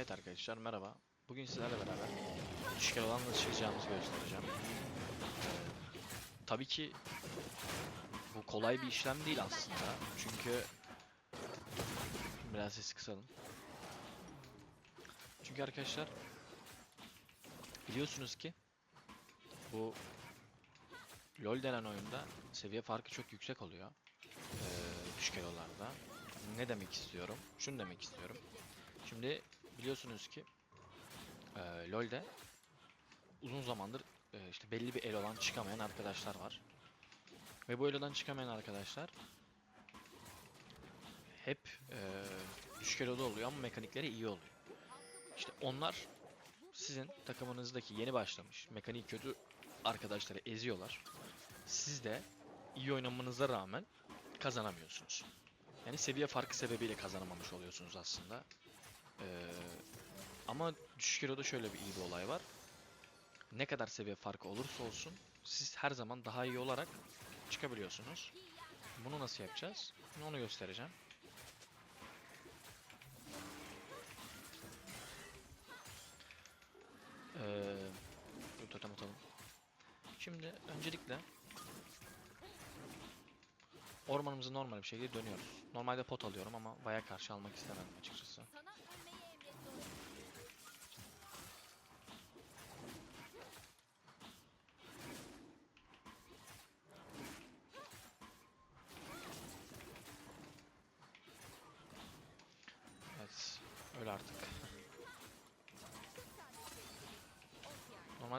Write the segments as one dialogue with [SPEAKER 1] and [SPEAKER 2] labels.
[SPEAKER 1] Evet arkadaşlar merhaba. Bugün sizlerle beraber üçgen olan nasıl çıkacağımızı göstereceğim. Tabii ki bu kolay bir işlem değil aslında. Çünkü biraz sesi kısalım. Çünkü arkadaşlar biliyorsunuz ki bu LoL denen oyunda seviye farkı çok yüksek oluyor. Ee, düşük elolarda. Ne demek istiyorum? Şunu demek istiyorum. Şimdi biliyorsunuz ki e, LoL'de uzun zamandır e, işte belli bir elodan çıkamayan arkadaşlar var. Ve bu elodan çıkamayan arkadaşlar hep e, düşük eloda oluyor ama mekanikleri iyi oluyor. İşte onlar sizin takımınızdaki yeni başlamış mekanik kötü arkadaşları eziyorlar. Siz de iyi oynamanıza rağmen kazanamıyorsunuz. Yani seviye farkı sebebiyle kazanamamış oluyorsunuz aslında. Ee, ama düşük eloda şöyle bir iyi bir olay var. Ne kadar seviye farkı olursa olsun siz her zaman daha iyi olarak çıkabiliyorsunuz. Bunu nasıl yapacağız? Onu göstereceğim. Ee, dur totem atalım. Şimdi öncelikle ormanımızı normal bir şekilde dönüyoruz. Normalde pot alıyorum ama baya karşı almak istemedim açıkçası.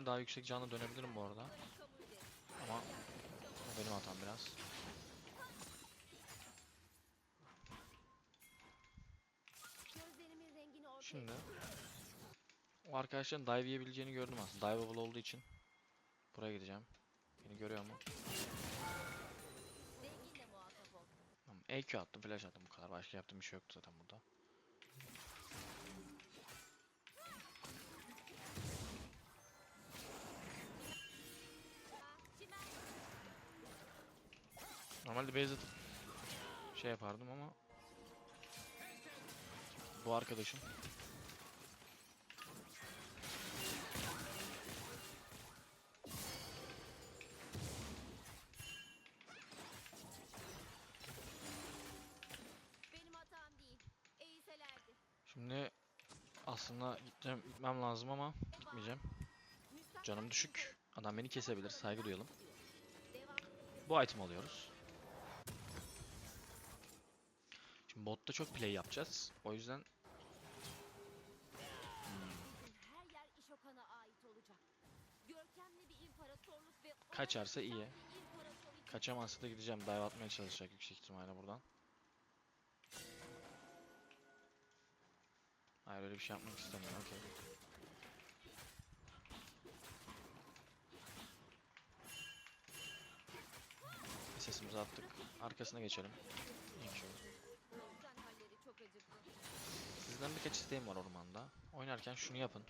[SPEAKER 1] Normalde daha yüksek canlı dönebilirim bu arada. Ama benim hatam biraz. Şimdi o arkadaşların dive yiyebileceğini gördüm aslında. Diveable olduğu için buraya gideceğim. Beni görüyor mu? Tamam. EQ attım, flash attım bu kadar. Başka yaptığım bir şey yoktu zaten burada. Normalde base atıp şey yapardım ama bu arkadaşım şimdi aslında gideceğim, gitmem lazım ama gitmeyeceğim. Canım düşük. Adam beni kesebilir. Saygı duyalım. Bu item alıyoruz. Şimdi botta çok play yapacağız. O yüzden Kaçarsa iyi.
[SPEAKER 2] için
[SPEAKER 1] kaçamazsa da gideceğim. Dive atmaya çalışacak yüksek ihtimalle buradan. Hayır öyle bir şey yapmak istemiyorum. Okey. Sesimizi attık. Arkasına geçelim. Sizden birkaç isteğim var ormanda. Oynarken şunu yapın.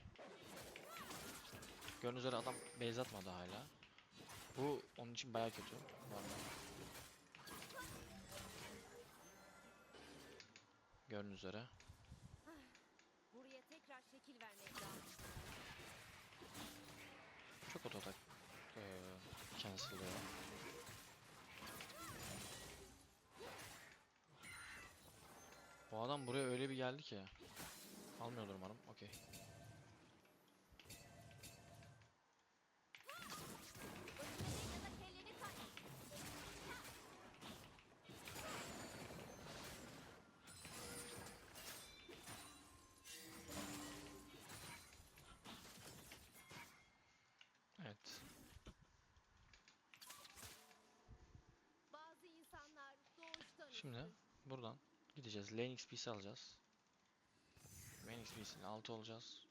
[SPEAKER 1] Gördüğünüz üzere adam base atmadı hala. Bu onun için baya kötü. arada. Gördüğünüz üzere.
[SPEAKER 2] Buraya tekrar şekil vermek lazım.
[SPEAKER 1] Çok ototak eee cancel'lıyor. Bu adam buraya öyle bir geldi ki. Almıyordur umarım. Okey. Evet. Şimdi buradan gideceğiz. Lane XP'si alacağız. Lane XP'sini 6 olacağız.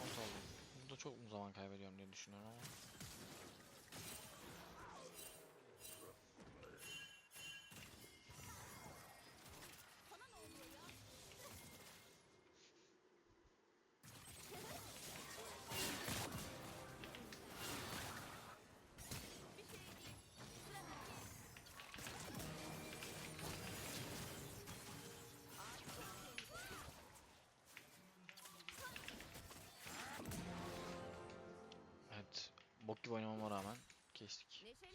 [SPEAKER 1] Alt oldum. Burada çok mu zaman kaybediyorum diye düşünüyorum ama. Salak gibi oynamama rağmen kestik.
[SPEAKER 2] Neşeli.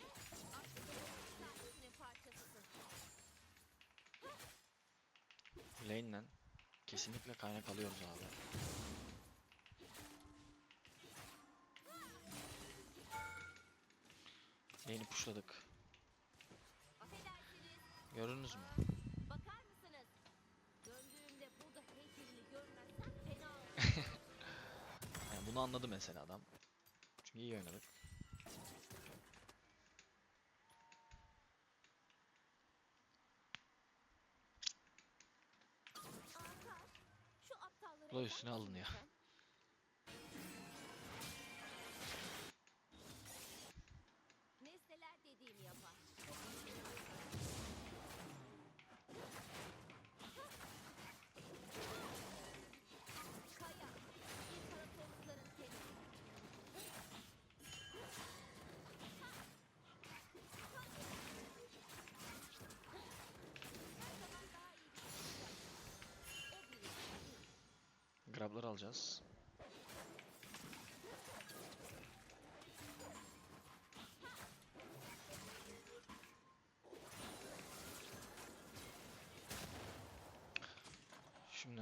[SPEAKER 1] Lane'den kesinlikle kaynak alıyoruz abi. Lane'i pushladık. Gördünüz mü?
[SPEAKER 2] bakar mısınız? Döndüğümde burada heykelini görmezsem fena olur.
[SPEAKER 1] Yani bunu anladı mesela adam. Çünkü iyi oynadık.
[SPEAKER 2] Arkadaş, şu aptallara
[SPEAKER 1] Bu da
[SPEAKER 2] bakar
[SPEAKER 1] üstüne alınıyor. Grab'ları alacağız. Şimdi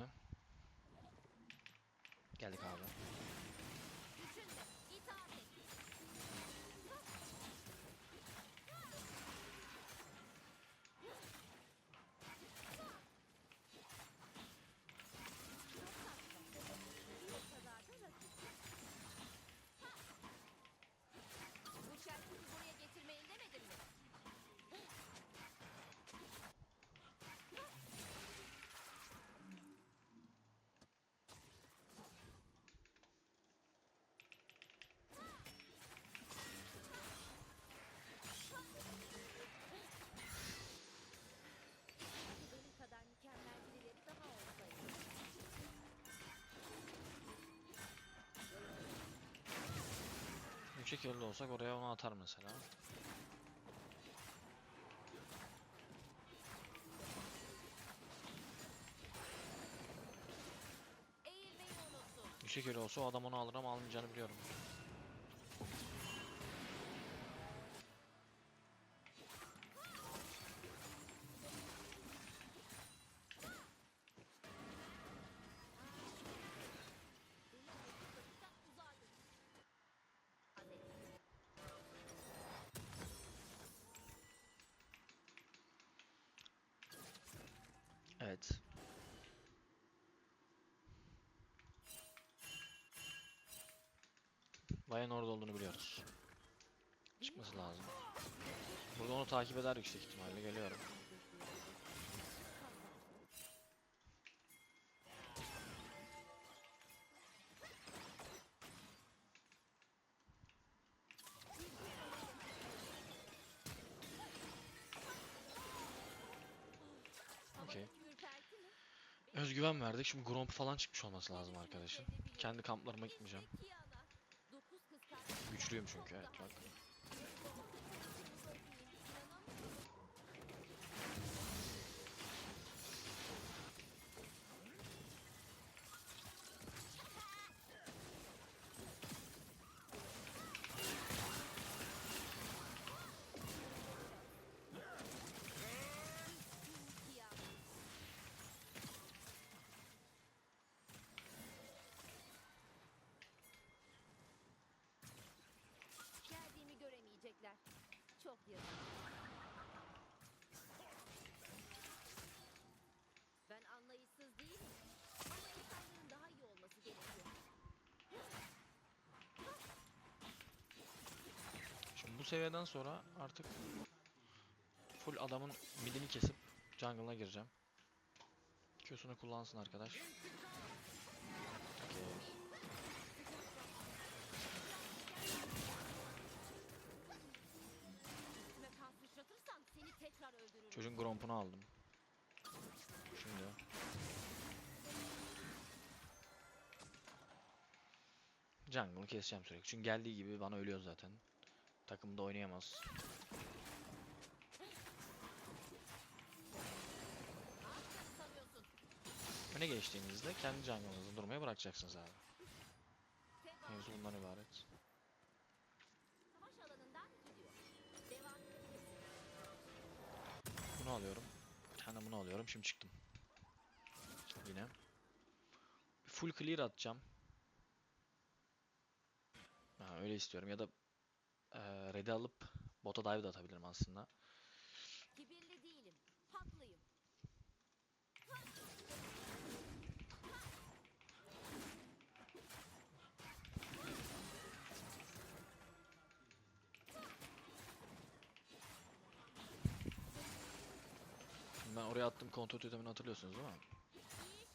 [SPEAKER 1] geldik abi. Yolda olsak oraya onu atar mesela.
[SPEAKER 2] Eğilmeyi unuttum.
[SPEAKER 1] Olsa o adam onu alır ama almayacağını biliyorum. Evet. Bayan orada olduğunu biliyoruz. Çıkması lazım. Burada onu takip eder yüksek ihtimalle. Geliyorum. Özgüven verdik. Şimdi Gromp falan çıkmış olması lazım arkadaşım. Kendi kamplarıma gitmeyeceğim. Güçlüyüm çünkü evet bak. Seviyeden sonra artık full adamın midini kesip jungle'a gireceğim. Q'sunu kullansın arkadaş.
[SPEAKER 2] Öldürürüm.
[SPEAKER 1] Çocuğun Gromp'unu aldım. Şimdi. Jungle'ı keseceğim sürekli. Çünkü geldiği gibi bana ölüyor zaten. Takımda oynayamaz. Öne geçtiğinizde kendi jungle'ınızı durmaya bırakacaksınız abi. Mevzu bundan ibaret. Bunu alıyorum. Yani bunu alıyorum. Şimdi çıktım. Yine. Full clear atacağım. Ha, öyle istiyorum ya da eee red'i alıp bota dive de atabilirim aslında.
[SPEAKER 2] Kibirli değilim.
[SPEAKER 1] Şimdi ben oraya attım kontrol totemini hatırlıyorsunuz değil mi?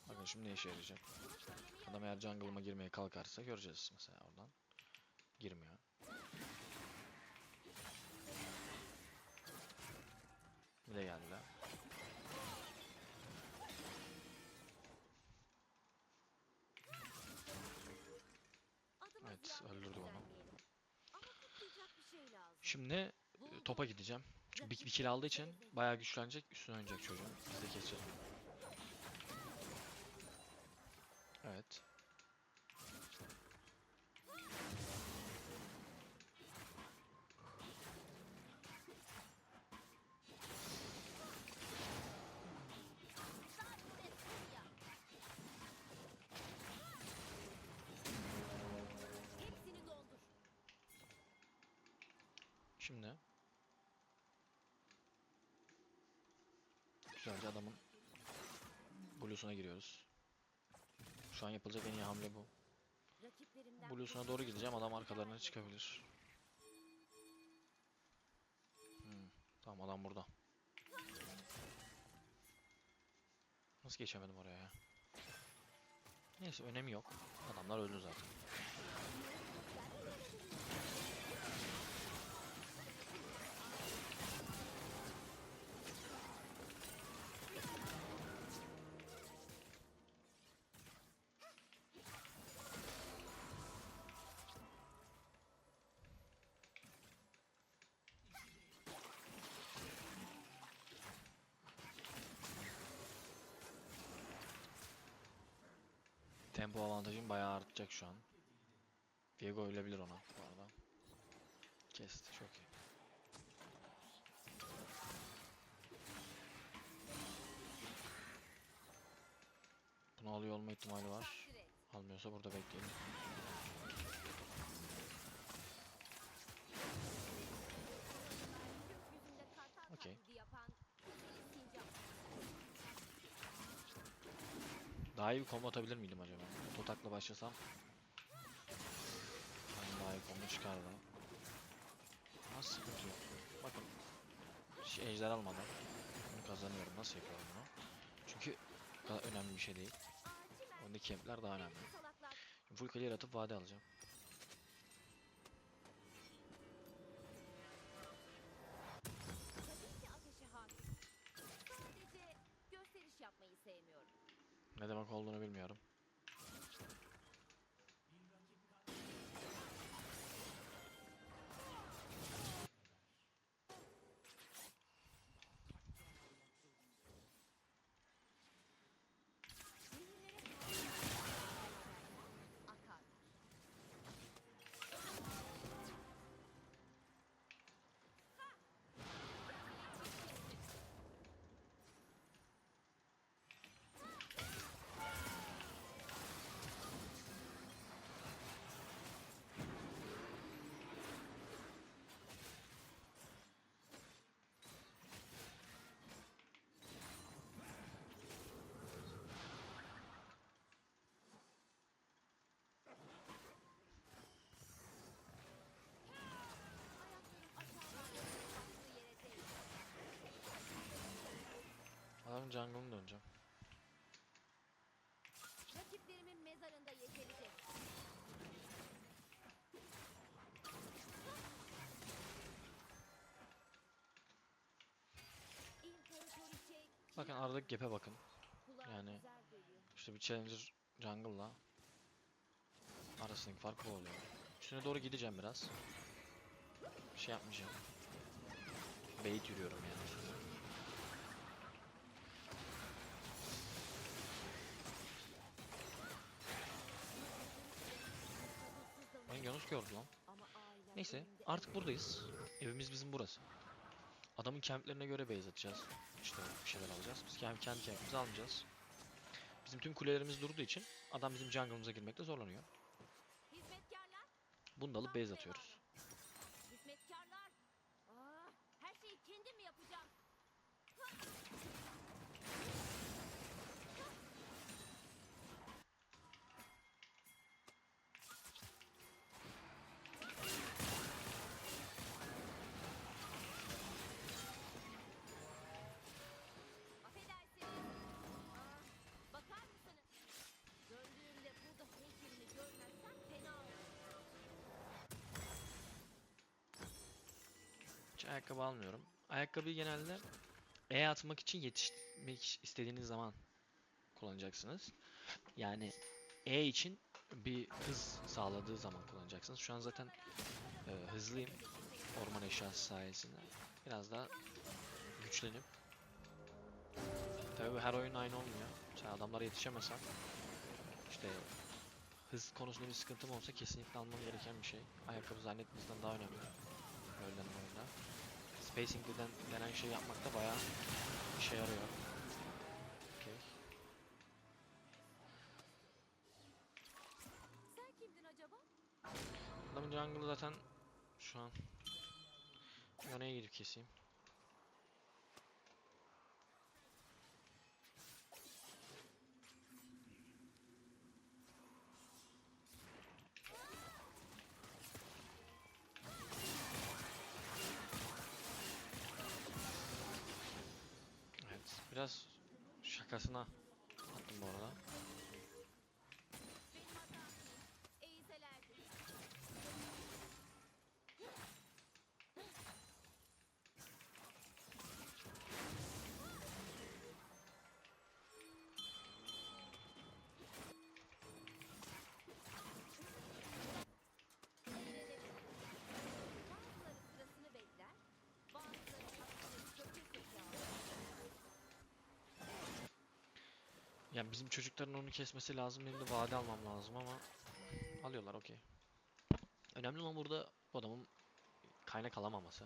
[SPEAKER 1] Bakın şimdi ne işe yarayacak. Adam eğer jungle'ıma girmeye kalkarsa göreceğiz mesela oradan. Girmiyor. Bir de.
[SPEAKER 2] Adıma
[SPEAKER 1] Evet, öldürdü onu. Şimdi e, topa gideceğim. Çünkü bir, bir kill aldığı için bayağı güçlenecek. Üstüne oynayacak çocuğun. Biz de keseceğiz. Evet. Şimdi güzelce adamın Blue'suna giriyoruz. Şu an yapılacak en iyi hamle bu. Blue'suna doğru gideceğim. Adam arkalarına çıkabilir. Hmm, tamam adam burada. Nasıl geçemedim oraya ya? Neyse önemi yok. Adamlar öldü zaten. Tempo avantajım bayağı artacak şu an. Viego ölebilir ona bu arada. Kesti çok iyi. Bunu alıyor olma ihtimali var. Almıyorsa burada bekleyelim. Okey. Daha iyi bir combo atabilir miydim acaba? Totakla başlasam. Hani daha iyi combo çıkardı. Ama sıkıntı yok. Bakın. Hiç ejder almadan bunu kazanıyorum. Nasıl yapıyorum bunu? Çünkü önemli bir şey değil. Öndeki kempler daha önemli. Full clear atıp vade alacağım. Jungle'ını döneceğim.
[SPEAKER 2] Rakiplerimin mezarında yeterecek.
[SPEAKER 1] Bakın aradaki gap'e bakın. yani-. İşte bir Challenger jungle'la arasındaki fark oluyor. Üstüne doğru gideceğim biraz. Bir şey yapmayacağım. Bait yürüyorum yani. Yunus gördü lan. Neyse artık buradayız. Evimiz bizim burası. Adamın kemplerine göre base atacağız. İşte bir şeyler alacağız. Biz kendi, kendi kempimizi almayacağız. Bizim tüm kulelerimiz durduğu için adam bizim jungle'ımıza girmekte zorlanıyor. Bunu da alıp base atıyoruz. Ayakkabı almıyorum. Ayakkabıyı genelde E atmak için yetişmek istediğiniz zaman kullanacaksınız. Yani E için bir hız sağladığı zaman kullanacaksınız. Şu an zaten e, hızlıyım orman eşyası sayesinde. Biraz daha güçlenip Tabii her oyun aynı olmuyor. Sen adamlara yetişemesen işte hız konusunda bir sıkıntım olsa kesinlikle almam gereken bir şey. Ayakkabı zannettiğinizden daha önemli. Spacing denen, denen şey yapmak da bayağı işe yarıyor. Okey.
[SPEAKER 2] Sen kimdin acaba?
[SPEAKER 1] Adamın jungle'ı zaten şu an Yone'ye gidip keseyim. Ya bizim çocukların onu kesmesi lazım, benim de vade almam lazım ama alıyorlar okey. Önemli olan burada bu adamın kaynak alamaması.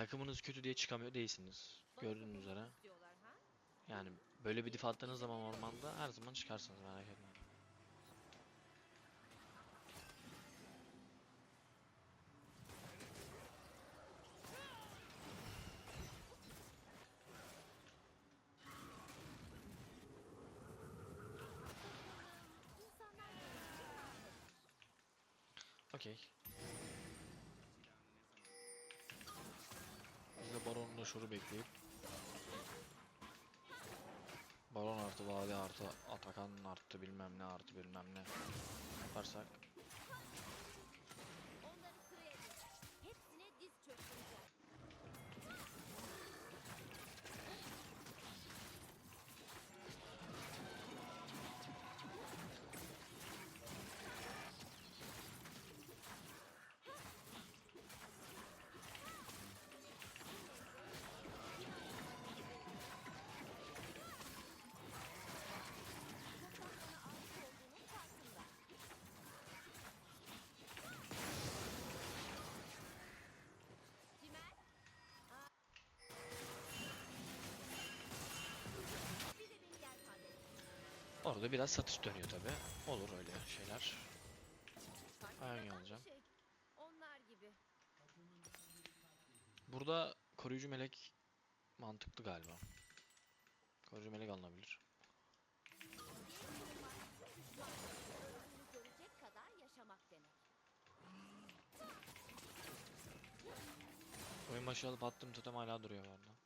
[SPEAKER 1] Takımınız kötü diye çıkamıyor değilsiniz. Gördüğünüz üzere. Yani böyle bir diff attığınız zaman ormanda her zaman çıkarsınız merak etmeyin. Okey. Baron'un şuru bekleyip. Baron artı Vade artı Atakan artı bilmem ne artı bilmem ne yaparsak orada biraz satış dönüyor tabi. Olur öyle şeyler. Aynen alacağım. Burada koruyucu melek mantıklı galiba. Koruyucu melek alınabilir. Oyun başı alıp attığım totem hala duruyor bu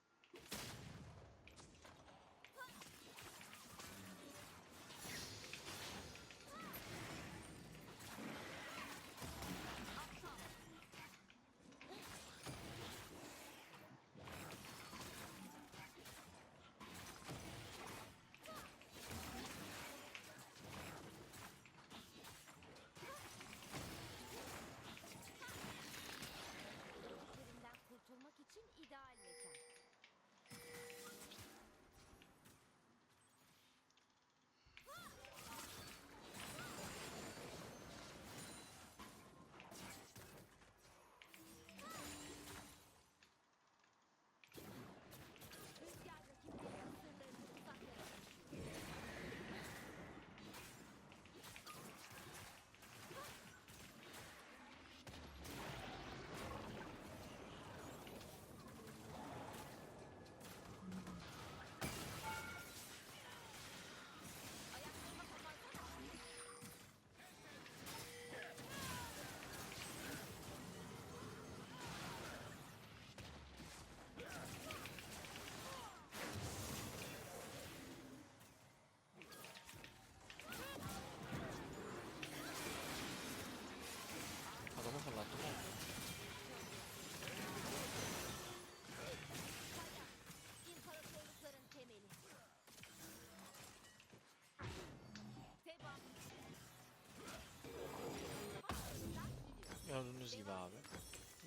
[SPEAKER 1] Gördüğünüz gibi abi.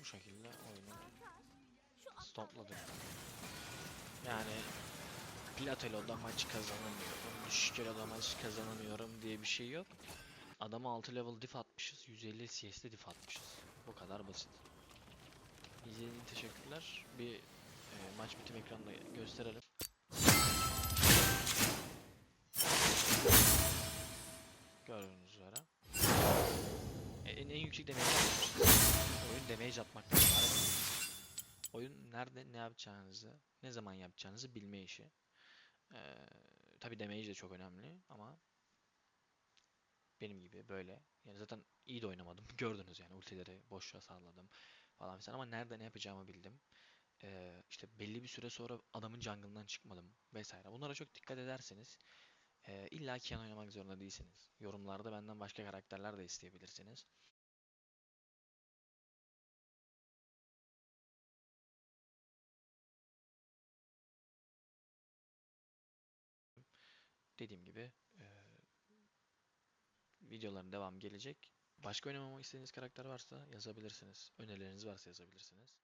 [SPEAKER 1] Bu şekilde oyunu stompladım. Yani Platelo'da maç kazanamıyorum, düşük elo'da maç kazanamıyorum diye bir şey yok. Adama 6 level diff atmışız, 150 CS'de diff atmışız. Bu kadar basit. İzlediğiniz teşekkürler. Bir e, maç bitim ekranında gösterelim. En, yüksek damage atmışız. Oyun damage ibaret. Oyun nerede ne yapacağınızı, ne zaman yapacağınızı bilme işi. Ee, tabi damage de çok önemli ama benim gibi böyle. Yani zaten iyi de oynamadım. Gördünüz yani ultileri boşa salladım falan filan ama nerede ne yapacağımı bildim. Ee, işte belli bir süre sonra adamın jungle'ından çıkmadım vesaire. Bunlara çok dikkat ederseniz e, illa Kian oynamak zorunda değilsiniz. Yorumlarda benden başka karakterler de isteyebilirsiniz. Dediğim gibi e, videoların devam gelecek. Başka oynamamı istediğiniz karakter varsa yazabilirsiniz. Önerileriniz varsa yazabilirsiniz.